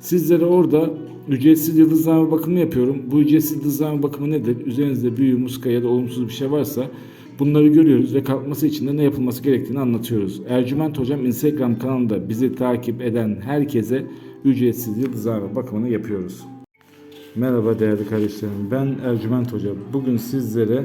sizlere orada ücretsiz yıldızlama bakımı yapıyorum. Bu ücretsiz yıldızlama bakımı nedir? Üzerinizde büyü, muska ya da olumsuz bir şey varsa bunları görüyoruz ve kalkması için de ne yapılması gerektiğini anlatıyoruz. Ercüment Hocam Instagram kanalında bizi takip eden herkese ücretsiz yıldızlama bakımını yapıyoruz. Merhaba değerli kardeşlerim. Ben Ercüment Hoca. Bugün sizlere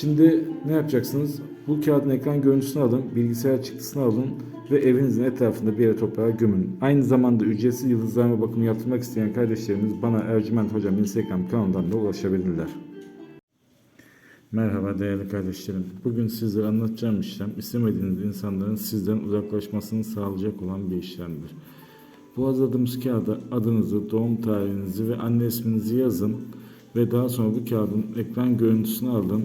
Şimdi ne yapacaksınız? Bu kağıdın ekran görüntüsünü alın, bilgisayar çıktısını alın ve evinizin etrafında bir yere toprağa gömün. Aynı zamanda ücretsiz yıldızlama bakımı yaptırmak isteyen kardeşlerimiz bana Ercüment Hocam Instagram kanalından da ulaşabilirler. Merhaba değerli kardeşlerim. Bugün sizlere anlatacağım işlem istemediğiniz insanların sizden uzaklaşmasını sağlayacak olan bir işlemdir. Bu hazırladığımız kağıda adınızı, doğum tarihinizi ve anne isminizi yazın ve daha sonra bu kağıdın ekran görüntüsünü alın,